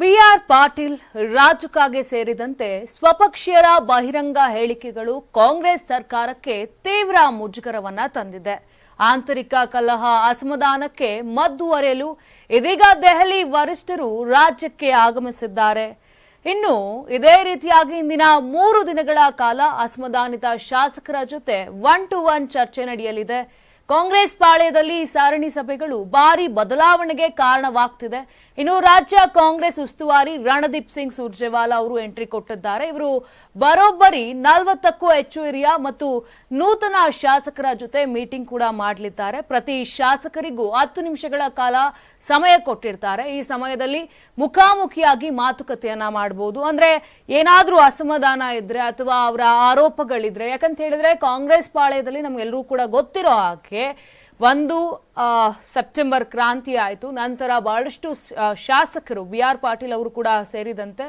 B R Patil ರಾಜಕಾಗೆ ಸೇರಿದಂತೆ ಸ್ವಪಕ್ಷೀಯರ ಬಹಿರಂಗ ಹೇಳಿಕೆಗಳು ಕಾಂಗ್ರೆಸ್ ಸರ್ಕಾರಕ್ಕೆ ತೀವ್ರ ಮುಜುಗರವನ್ನ ತಂದಿದೆ. ಆಂತರಿಕ ಕಲಹ ಅಸಮಾಧಾನಕ್ಕೆ ಮದ್ದು ಅರೆಯಲು ಇದೀಗ ದೆಹಲಿ ವರಿಷ್ಠರು ರಾಜ್ಯಕ್ಕೆ ಆಗಮಿಸಿದ್ದಾರೆ. ಇನ್ನು ಇದೇ ರೀತಿಯಾಗಿ ಇಂದಿನ ಮೂರು ದಿನಗಳ ಕಾಲ ಅಸಮಾಧಾನಿತ ಶಾಸಕರ ಜೊತೆ ಒನ್ ಟು ಒನ್ ಚರ್ಚೆ ನಡೆಯಲಿದೆ. ಕಾಂಗ್ರೆಸ್ ಪಾಳ್ಯದಲ್ಲಿ ಸಾರಣಿ ಸಭೆಗಳು ಭಾರಿ ಬದಲಾವಣೆಗೆ ಕಾರಣವಾಗ್ತಿದೆ. ಇನ್ನು ರಾಜ್ಯ ಕಾಂಗ್ರೆಸ್ ಉಸ್ತುವಾರಿ ರಣದೀಪ್ ಸಿಂಗ್ ಸುರ್ಜೇವಾಲಾ ಅವರು ಎಂಟ್ರಿ ಕೊಟ್ಟಿದ್ದಾರೆ. ಇವರು ಬರೋಬ್ಬರಿ ನಲವತ್ತಕ್ಕೂ ಹೆಚ್ಚು ಹಿರಿಯ ಮತ್ತು ನೂತನ ಶಾಸಕರ ಜೊತೆ ಮೀಟಿಂಗ್ ಕೂಡ ಮಾಡಲಿದ್ದಾರೆ. ಪ್ರತಿ ಶಾಸಕರಿಗೂ ಹತ್ತು ನಿಮಿಷಗಳ ಕಾಲ ಸಮಯ ಕೊಟ್ಟಿರ್ತಾರೆ. ಈ ಸಮಯದಲ್ಲಿ ಮುಖಾಮುಖಿಯಾಗಿ ಮಾತುಕತೆಯನ್ನ ಮಾಡಬಹುದು ಅಂದ್ರೆ ಏನಾದ್ರೂ ಅಸಮಾಧಾನ ಇದ್ರೆ ಅಥವಾ ಅವರ ಆರೋಪಗಳಿದ್ರೆ, ಯಾಕಂತ ಹೇಳಿದ್ರೆ ಕಾಂಗ್ರೆಸ್ ಪಾಳ್ಯದಲ್ಲಿ ನಮ್ಗೆಲ್ಲರೂ ಕೂಡ ಗೊತ್ತಿರೋ ಹಾಗೆ ಒಂದು ಸೆಪ್ಟೆಂಬರ್ ಕ್ರಾಂತಿ ಆಯಿತು. ನಂತರ ಬಹಳಷ್ಟು ಶಾಸಕರು, ಬಿ ಆರ್ ಪಾಟೀಲ್ ಅವರು ಕೂಡ ಸೇರಿದಂತೆ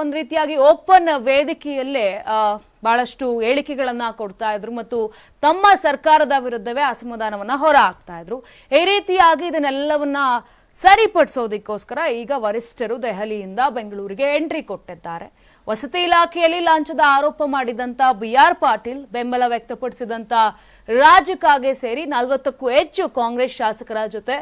ಒಂದು ರೀತಿಯಾಗಿ ಓಪನ್ ವೇದಿಕೆಯಲ್ಲೇ ಬಹಳಷ್ಟು ಹೇಳಿಕೆಗಳನ್ನ ಕೊಡ್ತಾ ಇದ್ರು ಮತ್ತು ತಮ್ಮ ಸರ್ಕಾರದ ವಿರುದ್ಧವೇ ಅಸಮಾಧಾನವನ್ನ ಹೊರ ಹಾಕ್ತಾ ಇದ್ರು. ಈ ರೀತಿಯಾಗಿ ಇದನ್ನೆಲ್ಲವನ್ನ ಸರಿಪಡಿಸೋದಕ್ಕೋಸ್ಕರ ಈಗ ವರಿಷ್ಠರು ದೆಹಲಿಯಿಂದ ಬೆಂಗಳೂರಿಗೆ ಎಂಟ್ರಿ ಕೊಟ್ಟಿದ್ದಾರೆ. ವಸತಿ ಇಲಾಖೆಯಲ್ಲಿ ಲಾಂಛದ ಆರೋಪ ಮಾಡಿದಂತ ಬಿ ಆರ್ ಪಾಟೀಲ್ ಬೆಂಬಲ ವ್ಯಕ್ತಪಡಿಸಿದಂತ ರಾಜಕಾಗೆ ಸೇರಿ ನಲವತ್ತಕ್ಕೂ ಹೆಚ್ಚು ಕಾಂಗ್ರೆಸ್ ಶಾಸಕರ ಜೊತೆ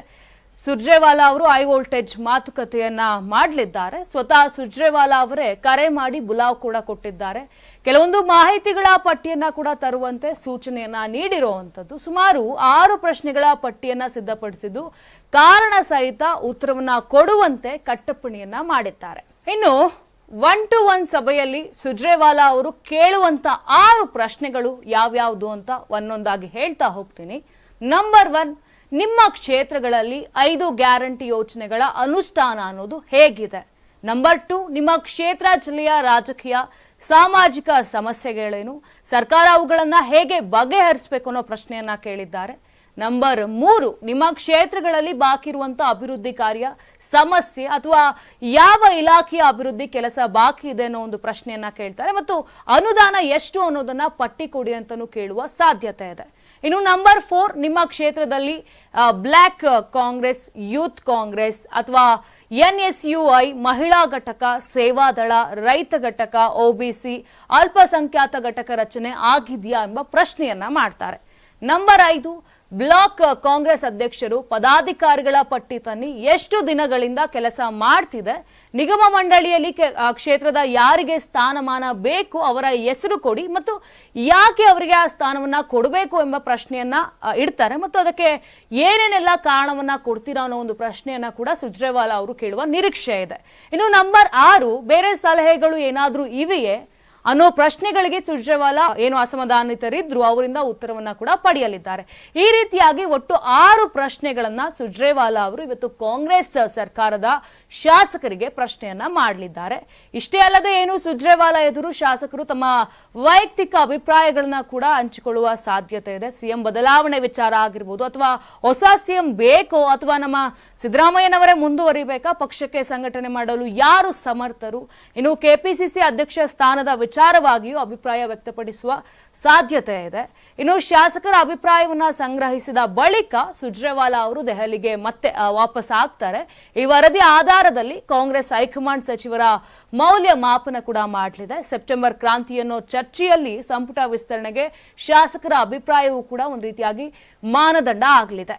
ಸುರ್ಜೇವಾಲಾ ಅವರು ಹೈ ವೋಲ್ಟೇಜ್ ಮಾತುಕತೆಯನ್ನ ಮಾಡಲಿದ್ದಾರೆ. ಸ್ವತಃ ಸುರ್ಜೇವಾಲಾ ಅವರೇ ಕರೆ ಮಾಡಿ ಬುಲಾವ್ ಕೂಡ ಕೊಟ್ಟಿದ್ದಾರೆ. ಕೆಲವೊಂದು ಮಾಹಿತಿಗಳ ಪಟ್ಟಿಯನ್ನ ಕೂಡ ತರುವಂತೆ ಸೂಚನೆಯನ್ನ ನೀಡಿರುವಂತದ್ದು ಸುಮಾರು ಆರು ಪ್ರಶ್ನೆಗಳ ಪಟ್ಟಿಯನ್ನ ಸಿದ್ಧಪಡಿಸಿದ್ದು ಕಾರಣ ಸಹಿತ ಉತ್ತರವನ್ನ ಕೊಡುವಂತೆ ಕಟ್ಟಪ್ಪಣೆಯನ್ನ ಮಾಡಿದ್ದಾರೆ. ಇನ್ನು ಒನ್ ಟು ಒನ್ ಸಭೆಯಲ್ಲಿ ಸುಜ್ರೇವಾಲಾ ಅವರು ಕೇಳುವಂತ ಆರು ಪ್ರಶ್ನೆಗಳು ಯಾವ್ಯಾವುದು ಅಂತ ಒಂದೊಂದಾಗಿ ಹೇಳ್ತಾ ಹೋಗ್ತೀನಿ. ನಂಬರ್ ಒನ್ ನಿಮ್ಮ ಕ್ಷೇತ್ರಗಳಲ್ಲಿ ಐದು ಗ್ಯಾರಂಟಿ ಯೋಜನೆಗಳ ಅನುಷ್ಠಾನ ಅನ್ನೋದು ಹೇಗಿದೆ. ನಂಬರ್ ಟು ನಿಮ್ಮ ಕ್ಷೇತ್ರ ಜಿಲ್ಲೆಯ ರಾಜಕೀಯ, ಸಾಮಾಜಿಕ ಸಮಸ್ಯೆಗಳೇನು, ಸರ್ಕಾರ ಅವುಗಳನ್ನ ಹೇಗೆ ಬಗೆಹರಿಸಬೇಕು ಅನ್ನೋ ಪ್ರಶ್ನೆಯನ್ನ ಕೇಳಿದ್ದಾರೆ. ನಂಬರ್ ಮೂರು, ನಿಮ್ಮ ಕ್ಷೇತ್ರಗಳಲ್ಲಿ ಬಾಕಿ ಇರುವಂತಹ ಅಭಿವೃದ್ಧಿ ಕಾರ್ಯ, ಸಮಸ್ಯೆ ಅಥವಾ ಯಾವ ಇಲಾಖೆಯ ಅಭಿವೃದ್ಧಿ ಕೆಲಸ ಬಾಕಿ ಇದೆ ಅನ್ನೋ ಒಂದು ಪ್ರಶ್ನೆಯನ್ನ ಕೇಳ್ತಾರೆ ಮತ್ತು ಅನುದಾನ ಎಷ್ಟು ಅನ್ನೋದನ್ನ ಪಟ್ಟಿ ಕೊಡಿ ಅಂತಾನೂ ಕೇಳುವ ಸಾಧ್ಯತೆ ಇದೆ. ಇನ್ನು ನಂಬರ್ ಫೋರ್, ನಿಮ್ಮ ಕ್ಷೇತ್ರದಲ್ಲಿ ಬ್ಲ್ಯಾಕ್ ಕಾಂಗ್ರೆಸ್, ಯೂತ್ ಕಾಂಗ್ರೆಸ್ ಅಥವಾ ಎನ್ ಎಸ್ ಯು ಐ, ಮಹಿಳಾ ಘಟಕ ಸೇವಾದಳ ರೈತ ಘಟಕ ಒಬಿಸಿ ಅಲ್ಪಸಂಖ್ಯಾತ ಘಟಕ ರಚನೆ ಆಗಿದೆಯಾ ಎಂಬ ಪ್ರಶ್ನೆಯನ್ನ ಮಾಡ್ತಾರೆ. ನಂಬರ್ ಐದು ಬ್ಲಾಕ್ ಕಾಂಗ್ರೆಸ್ ಅಧ್ಯಕ್ಷರು ಪದಾಧಿಕಾರಿಗಳ ಪಟ್ಟಿ ತನ್ನಿ ಎಷ್ಟು ದಿನಗಳಿಂದ ಕೆಲಸ ಮಾಡ್ತಿದೆ. ನಿಗಮ ಮಂಡಳಿಯಲ್ಲಿ ಕ್ಷೇತ್ರದ ಯಾರಿಗೆ ಸ್ಥಾನಮಾನ ಬೇಕು ಅವರ ಹೆಸರು ಕೊಡಿ ಮತ್ತು ಯಾಕೆ ಅವರಿಗೆ ಆ ಸ್ಥಾನವನ್ನ ಕೊಡಬೇಕು ಎಂಬ ಪ್ರಶ್ನೆಯನ್ನ ಇಡ್ತಾರೆ ಮತ್ತು ಅದಕ್ಕೆ ಏನೇನೆಲ್ಲ ಕಾರಣವನ್ನ ಕೊಡ್ತೀರಾ ಅನ್ನೋ ಒಂದು ಪ್ರಶ್ನೆಯನ್ನ ಕೂಡ ಸುಜ್ರೇವಾಲಾ ಅವರು ಕೇಳುವ ನಿರೀಕ್ಷೆ ಇದೆ. ಇನ್ನು ನಂಬರ್ ಆರು, ಬೇರೆ ಸಲಹೆಗಳು ಏನಾದರೂ ಇವೆಯೇ? ಅನ್ನೋ ಪ್ರಶ್ನೆಗಳಿಗೆ ಸುರ್ಜೇವಾಲಾ ಏನು ಅಸಮಾಧಾನಿತರಿದ್ರು ಅವರಿಂದ ಉತ್ತರವನ್ನ ಕೂಡ ಪಡೆಯಲಿದ್ದಾರೆ. ಈ ರೀತಿಯಾಗಿ ಒಟ್ಟು ಆರು ಪ್ರಶ್ನೆಗಳನ್ನ ಸುರ್ಜೇವಾಲಾ ಅವರು ಇವತ್ತು ಕಾಂಗ್ರೆಸ್ ಸರ್ಕಾರದ ಶಾಸಕರಿಗೆ ಪ್ರಶ್ನೆಯನ್ನ ಮಾಡಲಿದ್ದಾರೆ. ಇಷ್ಟೇ ಅಲ್ಲದೆ ಏನು ಸುಜ್ರೇವಾಲ ಎದುರು ಶಾಸಕರು ತಮ್ಮ ವೈಯಕ್ತಿಕ ಅಭಿಪ್ರಾಯಗಳನ್ನ ಕೂಡ ಹಂಚಿಕೊಳ್ಳುವ ಸಾಧ್ಯತೆ ಇದೆ. ಸಿಎಂ ಬದಲಾವಣೆ ವಿಚಾರ ಆಗಿರ್ಬೋದು ಅಥವಾ ಹೊಸ ಸಿಎಂ ಬೇಕೋ ಅಥವಾ ನಮ್ಮ ಸಿದ್ದರಾಮಯ್ಯನವರೇ ಮುಂದುವರಿಬೇಕಾ? ಪಕ್ಷಕ್ಕೆ ಸಂಘಟನೆ ಮಾಡಲು ಯಾರು ಸಮರ್ಥರು? ಇನ್ನು ಕೆಪಿಸಿಸಿ ಅಧ್ಯಕ್ಷ ಸ್ಥಾನದ ವಿಚಾರವಾಗಿಯೂ ಅಭಿಪ್ರಾಯ ವ್ಯಕ್ತಪಡಿಸುವ ಸಾಧ್ಯತೆ ಇದೆ. ಇನ್ನು ಶಾಸಕರ ಅಭಿಪ್ರಾಯವನ್ನ ಸಂಗ್ರಹಿಸಿದ ಬಳಿಕ ಸುಜ್ರೇವಾಲಾ ಅವರು ದೆಹಲಿಗೆ ಮತ್ತೆ ವಾಪಸ್ ಆಗ್ತಾರೆ. ಈ ವರದಿ ಆಧಾರದಲ್ಲಿ ಕಾಂಗ್ರೆಸ್ ಹೈಕಮಾಂಡ್ ಸಚಿವರ ಮೌಲ್ಯ ಮಾಪನ ಕೂಡ ಮಾಡಲಿದೆ. ಸೆಪ್ಟೆಂಬರ್ ಕ್ರಾಂತಿಯನ್ನು ಚರ್ಚೆಯಲ್ಲಿ ಸಂಪುಟ ವಿಸ್ತರಣೆಗೆ ಶಾಸಕರ ಅಭಿಪ್ರಾಯವೂ ಕೂಡ ಒಂದು ರೀತಿಯಾಗಿ ಮಾನದಂಡ ಆಗಲಿದೆ.